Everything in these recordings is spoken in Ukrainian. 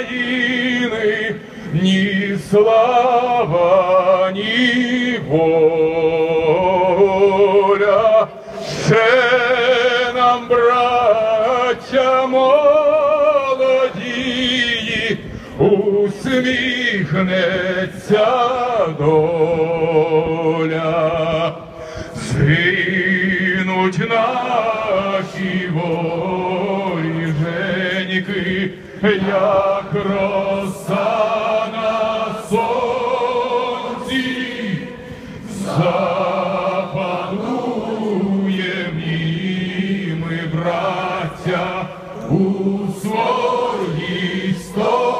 України, ні слава, ні воля. Ще нам, браття молодії, усміхнеться доля. Згинуть наші віки, як роса на сонці, запануєм у своїй стороні.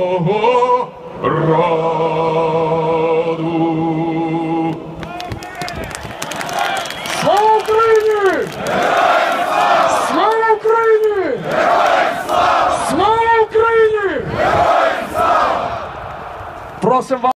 народу. Слава Україні! Слава Україні! Слава Україні! Просим вас!